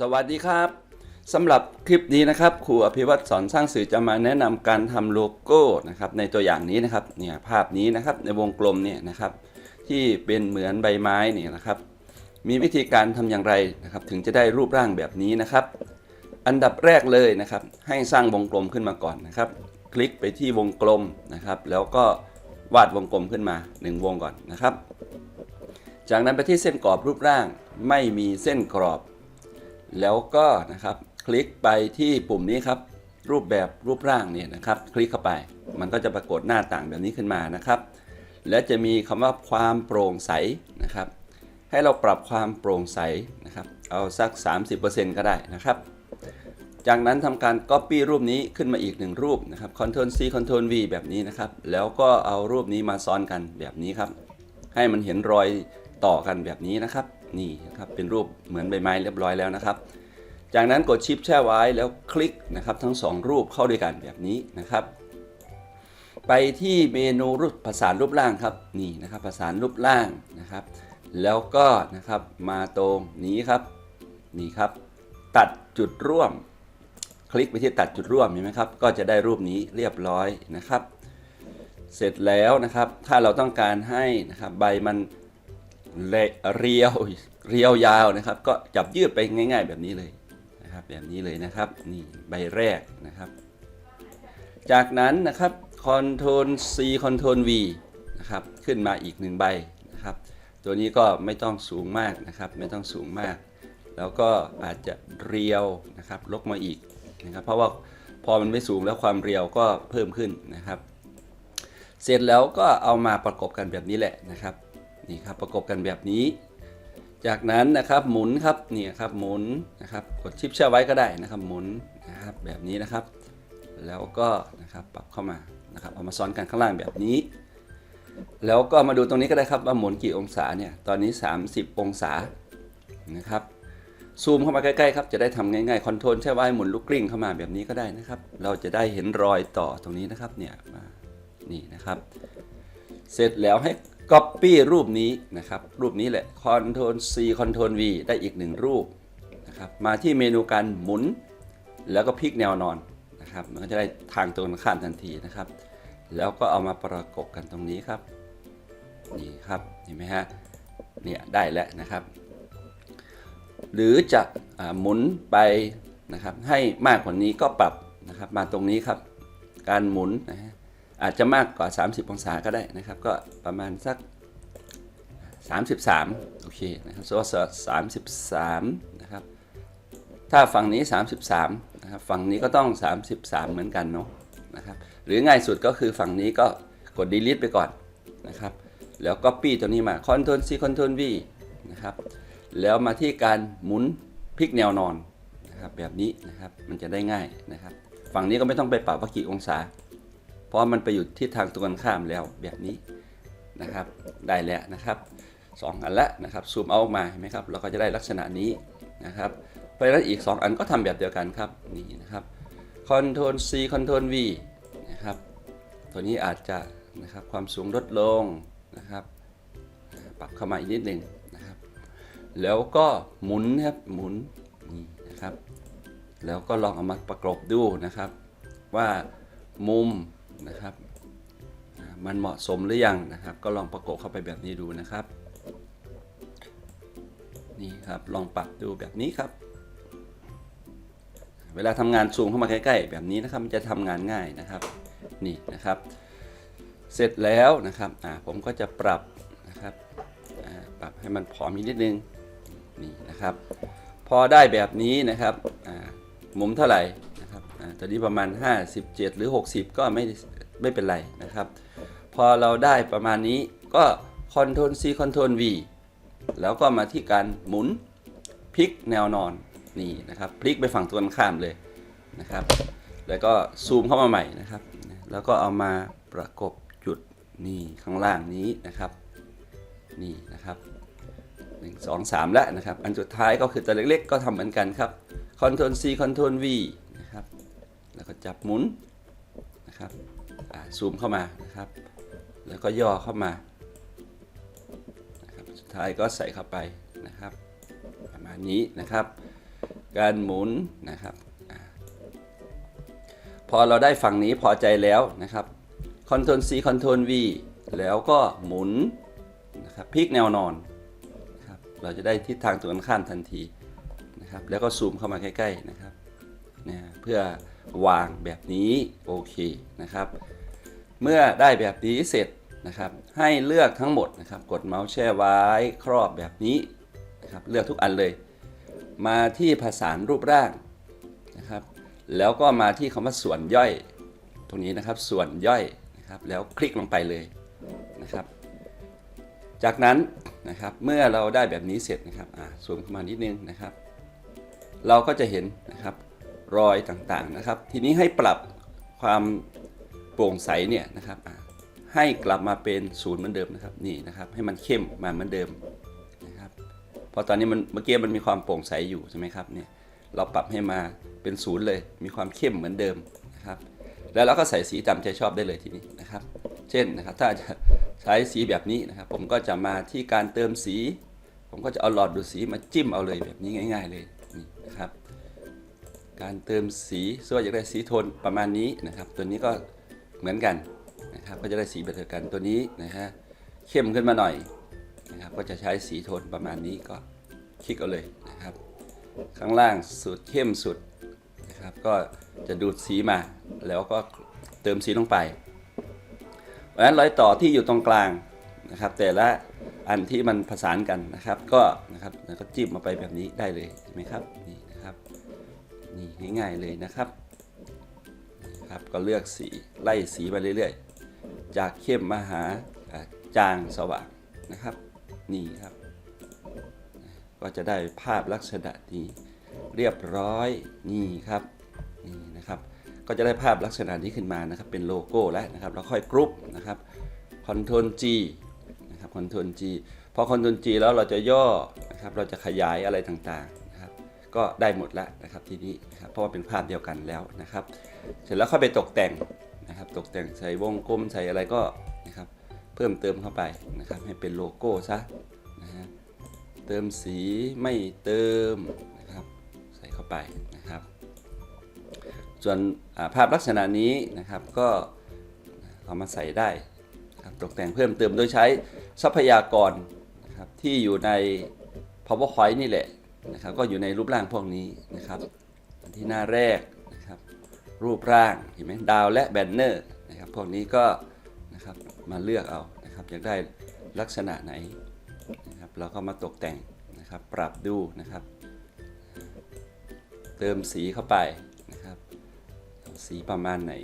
สวัสดีครับสำหรับคลิปนี้นะครับครูอภิวัตรสอนสร้างสื่อจะมาแนะนำการทำโลโก้นะครับในตัวอย่างนี้นะครับเนี่ยภาพนี้นะครับในวงกลมเนี่ยนะครับ ที่เป็นเหมือนใบไม้เนี่ยนะครับ มีวิธีการทำอย่างไรนะครับ ถึงจะได้รูปร่างแบบนี้นะครับ อันดับแรกเลยนะครับ ให้สร้างวงกลมขึ้นมาก่อนนะครับ คลิกไปที่วงกลมนะครับ แล้วก็วาดวงกลมขึ้นมา 1 วงก่อนนะครับ จากนั้นไปที่เส้นกรอบรูปร่างไม่มีเส้นกรอบ แล้วก็นะครับคลิกไปที่ปุ่มนี้ครับ รูปแบบรูปร่างเนี่ยนะครับ คลิกเข้าไป มันก็จะปรากฏหน้าต่างแบบนี้ขึ้นมานะครับ และจะมีคำว่าความโปร่งใสนะครับ ให้เราปรับความโปร่งใสนะครับ เอาสัก 30%ก็ได้นะครับจากนั้นทำการ Copy รูปนี้ขึ้นมาอีกหนึ่งรูปนะครับ Ctrl C Ctrl V แบบนี้นะครับ แล้วก็เอารูปนี้มาซ้อนกันแบบนี้ครับ ให้มันเห็นรอยต่อกันแบบนี้นะครับ นี่นะครับเป็นรูปเหมือนใบไม้เรียบร้อยแล้วนะครับ จากนั้นกดชิปแช่ไว้แล้วคลิกนะครับทั้งสองรูปเข้าด้วยกันแบบนี้นะครับ ไปที่เมนูรูปประสานรูปร่างครับนี่นะครับประสานรูปร่างนะครับ แล้วก็นะครับมาตรงนี้ครับนี่ครับ ตัดจุดร่วม คลิกไปที่ตัดจุดร่วมเห็นไหมครับ ก็จะได้รูปนี้เรียบร้อยนะครับ เสร็จแล้วนะครับ ถ้าเราต้องการให้นะครับใบมัน เรียวเรียวยาวนะครับ ก็จับยืดไปง่าย ๆ แบบนี้เลยนะครับ แบบนี้เลยนะครับนี่ใบแรกนะครับ จากนั้นนะครับ Ctrl C Ctrl V นะครับขึ้นมาอีกหนึ่งใบนะครับ ตัวนี้ก็ไม่ต้องสูงมากนะครับ ไม่ต้องสูงมาก แล้วก็อาจจะเรียวนะครับ ลกมาอีกนะครับ เพราะว่าพอมันไม่สูงแล้วความเรียวก็เพิ่มขึ้นนะครับ เสร็จแล้วก็เอามาประกบกันแบบนี้แหละนะครับ นี่ครับประกบกันแบบนี้ จากนั้นนะครับหมุนครับนี่ครับหมุนนะครับกดชิปแช่ไว้ก็ได้นะครับ หมุนนะครับแบบนี้นะครับ แล้วก็นะครับปรับเข้ามานะครับเอามาซ้อนกันข้างล่างแบบนี้ แล้วก็มาดูตรงนี้ก็ได้ครับว่าหมุนกี่องศาเนี่ยตอนนี้ 30 องศานะครับซูมเข้ามาใกล้ๆครับจะได้ทำง่ายๆคอนโทรลใช่ไว้หมุนลูกกลิ้งเข้ามาแบบนี้ก็ได้นะครับ เราจะได้เห็นรอยต่อตรงนี้นะครับเนี่ยมานี่นะครับ เสร็จแล้วให้ Copy รูปนี้นะครับ รูปนี้แหละ Ctrl C Ctrl V ได้อีกหนึ่งรูปนะครับ มาที่เมนูการหมุน แล้วก็พลิกแนวนอนนะครับ มันก็จะได้ทางตรงข้ามทันทีนะครับ แล้วก็เอามาประกบกันตรงนี้ครับ นี่ครับ เห็นไหมฮะ เนี่ยได้แล้วนะครับ หรือจะอ่าหมุนไปนะครับ ให้มากกว่านี้ก็ปรับนะครับ มาตรงนี้ครับ การหมุนนะฮะ อาจจะมากกว่า 30 องศาก็ได้นะครับ ก็ประมาณสัก 33 โอเคนะครับโซ่33นะครับ ถ้าฝั่งนี้ 33นะครับฝั่งนี้ก็ต้อง 33 เหมือนกันเนาะนะครับหรือง่ายสุดก็คือฝั่งนี้ก็กด delete ไปก่อนนะครับ แล้ว copy ตัวนี้มา Ctrl C Ctrl V นะครับ แล้วมาที่การหมุนพลิกแนวนอนนะครับแบบนี้นะครับ มันจะได้ง่ายนะครับ ฝั่งนี้ก็ไม่ต้องไปปรับว่ากี่องศา ราะมันไปอยู่ที่ทางตรงกันข้ามแล้วแบบนี้นะครับได้แล้วนะครับสองอันละนะครับซูมเอาออกมาเห็นไหมครับเราก็จะได้ลักษณะนี้นะครับเพราะฉะนั้นอีก 2 อันก็ทำแบบเดียวกันครับนี่นะครับ Ctrl C Ctrl V นะครับตัวนี้อาจจะนะครับความสูงลดลงนะครับ ปรับเข้ามาอีกนิดหนึ่งนะครับ แล้วก็หมุนครับหมุนนี่นะครับ แล้วก็ลองเอามาประกบดูนะครับ ว่ามุม นะครับ มันเหมาะสมหรือยังนะครับ ก็ลองประกบเข้าไปแบบนี้ดูนะครับ นี่ครับลองปรับดูแบบนี้ครับ เวลาทำงานซูมเข้ามาใกล้ๆ แบบนี้นะครับมันจะทำงานง่ายนะครับ นี่นะครับ เสร็จแล้วนะครับผมก็จะปรับนะครับปรับให้มันผอมอีกนิดนึงนี่นะครับ พอได้แบบนี้นะครับมุมเท่าไหร่ ตอนนี้ประมาณ 57 หรือ 60 ก็ไม่ไม่เป็นไรนะครับ พอเราได้ประมาณนี้ก็ Ctrl C Ctrl V แล้วก็มาที่การหมุนพลิกแนวนอนนี่นะครับพลิกไปฝั่งตรงกันข้ามเลยนะครับ แล้วก็ซูมเข้ามาใหม่นะครับ แล้วก็เอามาประกบจุดนี่ข้างล่างนี้นะครับ นี่นะครับ1 2 3 แล้วนะครับ อันสุดท้ายก็คือตัวเล็กๆ ก็ทำเหมือนกันครับ Ctrl C Ctrl V นะครับ แล้วก็จับหมุนนะครับซูมเข้ามานะครับ แล้วก็ย่อเข้ามานะครับสุดท้ายก็ใส่เข้าไปนะครับ ประมาณนี้นะครับ การหมุนนะครับอพอเราได้ฝั่งนี้พอใจแล้วนะครับ Ctrl C Ctrl V แล้วก็หมุนนะครับพลิกแนวนอนนะครับเราจะได้ทิศทางตรงกันข้ามทันทีนะครับ แล้วก็ซูมเข้ามาใกล้ๆนะครับนะเพื่อ วางแบบนี้โอเคนะครับ เมื่อได้แบบนี้เสร็จนะครับ ให้เลือกทั้งหมดนะครับ กดเมาส์แช่ไว้ครอบแบบนี้นะครับ เลือกทุกอันเลย มาที่ผสานรูปร่างนะครับ แล้วก็มาที่คำว่าส่วนย่อย ตรงนี้นะครับส่วนย่อยนะครับ แล้วคลิกลงไปเลยนะครับ จากนั้นนะครับเมื่อเราได้แบบนี้เสร็จนะครับอ่าซูมเข้ามานิดนึงนะครับ เราก็จะเห็นนะครับ รอยต่างๆนะครับ ทีนี้ให้ปรับความโปร่งใสเนี่ยนะครับให้กลับมาเป็นศูนย์เหมือนเดิมนะครับนี่นะครับให้มันเข้มมาเหมือนเดิมนะครับเพราะตอนนี้มันเมื่อกี้มันมีความโปร่งใสอยู่ใช่ไหมครับเนี่ยเราปรับให้มาเป็นศูนย์เลย มีความเข้มเหมือนเดิมนะครับแล้วเราก็ใส่สีตามใจชอบได้เลยทีนี้นะครับ เช่นนะครับถ้าจะใช้สีแบบนี้นะครับ ผมก็จะมาที่การเติมสี ผมก็จะเอาหลอดดูดสีมาจิ้มเอาเลยแบบนี้ง่าย ๆ เลยนี่นะครับ การเติมสีส่วนอยากได้สีโทนประมาณนี้นะครับ ตัวนี้ก็เหมือนกันนะครับก็จะได้สีแบบเดียวกันตัวนี้นะฮะเข้มขึ้นมาหน่อยนะครับก็จะใช้สีโทนประมาณนี้ก็คลิกเอาเลยนะครับ ข้างล่างสุดเข้มสุดนะครับก็จะดูดสีมาแล้วก็เติมสีลงไปเพราะฉะนั้นรอยต่อที่อยู่ตรงกลางนะครับ แต่ละอันที่มันผสานกันนะครับ ก็นะครับแล้วก็จิ้มมาไปแบบนี้ได้เลยเห็นไหมครับนี่ นี่ง่ายๆเลยนะครับครับก็เลือกสีไล่สีไปเรื่อยๆ จากเข้มมาหาจางสว่างนะครับ นี่ครับ ก็จะได้ภาพลักษณะนี้เรียบร้อยนี่ครับนี่นะครับ ก็จะได้ภาพลักษณะนี้ขึ้นมานะครับ เป็นโลโก้แล้วนะครับแล้วค่อยกรุ๊ปนะครับ Ctrl G นะครับ Ctrl G พอ Ctrl G แล้วเราจะย่อนะครับเราจะขยายอะไรต่างๆ ก็ได้หมดแล้วนะครับทีนี้นะครับเพราะว่าเป็นภาพเดียวกันแล้วนะครับ เสร็จแล้วค่อยไปตกแต่งนะครับ ตกแต่งใส่วงกลมใส่อะไรก็นะครับเพิ่มเติมเข้าไปนะครับ ให้เป็นโลโก้ซะนะฮะเติมสีไม่เติมนะครับ ใส่เข้าไปนะครับ ส่วนาภาพลักษณะนี้นะครับก็เอามาใส่ได้ครับตกแต่งเพิ่มเติมโดยใช้ทรัพยากรนะครับที่อยู่ใน PowerPoint นี่แหละ นะครับก็อยู่ในรูปร่างพวกนี้นะครับที่หน้าแรกนะครับรูปร่างเห็นไหมดาวและแบนเนอร์นะครับพวกนี้ก็นะครับมาเลือกเอานะครับอยากได้ลักษณะไหนนะครับเราก็มาตกแต่งนะครับปรับดูนะครับ เติมสีเข้าไปนะครับสีประมาณไหน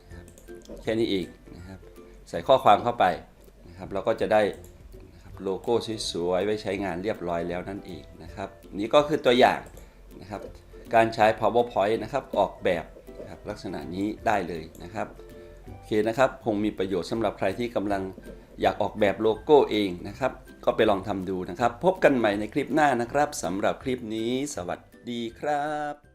นะครับแค่นี้อีกนะครับใส่ข้อความเข้าไปนะครับเราก็จะได้โลโก้สวยๆไว้ใช้งานเรียบร้อยแล้วนั่นเอง นะครับนี่ก็คือตัวอย่างนะครับการใช้ powerpoint นะครับออกแบบนะครับลักษณะนี้ได้เลยนะครับโอเคนะครับคงมีประโยชน์สำหรับใครที่กำลังอยากออกแบบโลโก้เองนะครับ ก็ไปลองทำดูนะครับ พบกันใหม่ในคลิปหน้านะครับสำหรับคลิปนี้ สวัสดีครับ